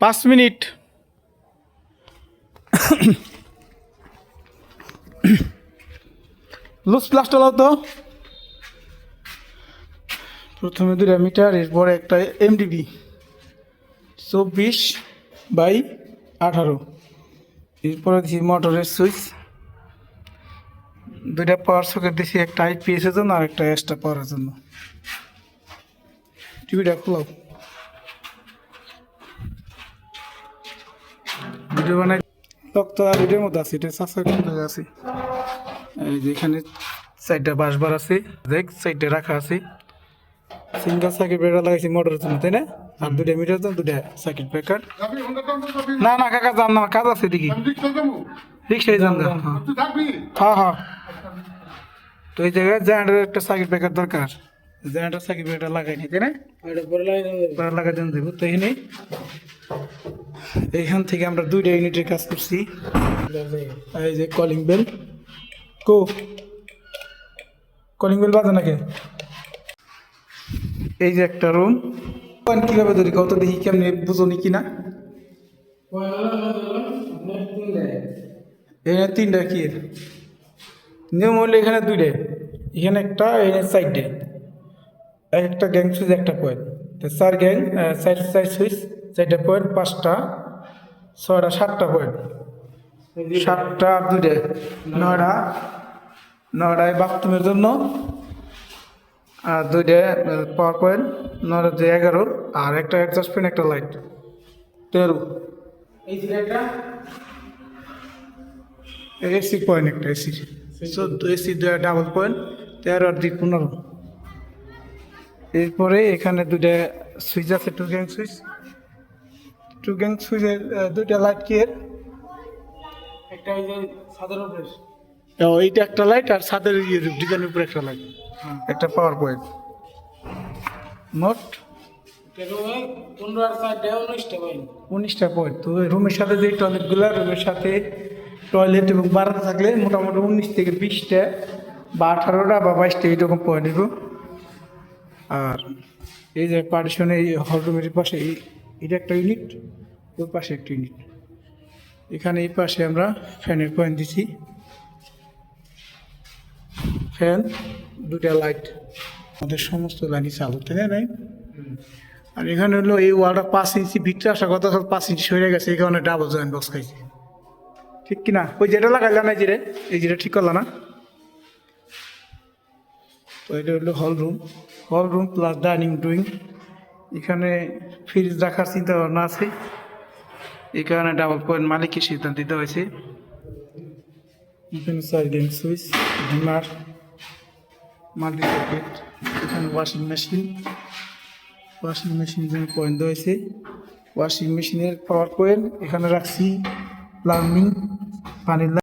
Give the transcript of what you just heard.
পাঁচ minute. Loose plaster লাও তো। প্রথমে দুটা মিটার, এরপর একটা এমডিবি চব্বিশ বাই আঠারো। এরপরে দিছি মোটরের সুইচ। দুইটা পাওয়ার সকেট দিছি একটা আইপিএস এর জন্য আর একটা এক্সট্রা পাওয়ারের জন্য। টিভিটা খোলাও। ভিডিও বানাই। আর ভিডিওর মধ্যে আছে এটা সাবস্ক্রাইব করে আছে। এই যে এখানে সাইডটা বাসবার আছে দেখ সাইডটা রাখা আছে। সিঙ্গেল সার্কিট ব্রেকার লাগাইছি মোটরের জন্য তাই না? আর দুটা মিটার জন্য দুটা সার্কিট ব্রেকার না না কাকা যান না কাজ আছে দেখি আমি রিক্সা রিক্সায় যান না হ্যাঁ। হ্যাঁ হ্যাঁ। তো এই জায়গায় জেনারেটর একটা সার্কিট ব্রেকার দরকার। জেনারেটর সার্কিট ব্রেকার লাগাই নি তাই না? পরে লাগাই দেন। দেবো তো এখানে থেকে আমরা দুইটা ইউনিটের কাজ করছি। এই যে কলিং বেল কো। কলিং বেল বাজে নাকি? এই যে একটা রুম কীভাবে ধরি? কত দেখি, কেমনি বুঝনি কিনা? এখানে তিনটা কি? নিয়ম হলো এখানে দুইটা। এখানে একটা, এখানে চারটে। একটা গ্যাং সুইচ একটা পয়েন্ট চার গ্যাং চার চার সুইচ চারটা পয়েন্ট পাঁচটা ছয়টা সাতটা পয়েন্ট। সাতটা আর দুইটা নয়টা নয়টায় বাথরুমের জন্য আর দুইটা পাওয়ার পয়েন্ট নয়টা দুই এগারো আর একটা অ্যাডজাস্ট পেন একটা লাইট তেরো এসি পয়েন্ট একটা এসি চোদ্দ এসি ডাবল পয়েন্ট তেরো আর দুই পনেরো। এরপরে এখানে দুইটা সুইচ আছে two gang switch two gang সুইচের দুইটা লাইট কি এর একটা এই যে সাধারণ উপরে। ও, এইটা একটা লাইট আর ছাদের ডিজাইনের উপরে একটা লাইট একটা পাওয়ার পয়েন্ট মোট? পনেরো আর চারটে উনিশটা পয়েন্ট তো রুমের সাথে যে টয়লেটগুলো রুমের সাথে টয়লেট এবং বারান্দা থাকলে মোটামুটি উনিশ থেকে বিশটা বা আঠারোটা বা বাইশটা পয়েন্ট দিব আর এই যে পার্টিশনে এই হল রুমের পাশে এই এটা একটা ইউনিট ওই পাশে একটা ইউনিট এখানে এই পাশে আমরা ফ্যানের পয়েন্ট দিছি। ফ্যান দুটা লাইট আমাদের সমস্ত লাইনই চালু, তাই না আর এখানে হলো এই ওয়ালটা পাঁচ ইঞ্চি ভিতরে আসা কথা পাঁচ ইঞ্চি সরে গেছে, এই কারণে ডাবল জয়েন্ট বক্স খাইছে। ঠিক কিনা ওই যেটা লাগাইলাম এই যেটা এই যেটা ঠিক করলাম না? তো এটা হলো hall room hall room plus dining drawing এখানে ফ্রিজ রাখার চিন্তা ভাবনা আছে। এই কারণে ডাবল পয়েন্ট মালিকের সিদ্ধান্ত দিতে হয়েছে। এখানে চার সুইচ ডিমার মাল্টি সকেট এখানে ওয়াশিং মেশিন ওয়াশিং মেশিন জন্য পয়েন্ট হয়েছে। ওয়াশিং মেশিনের পাওয়ার পয়েন্ট এখানে রাখছি। প্লাম্বিং পানির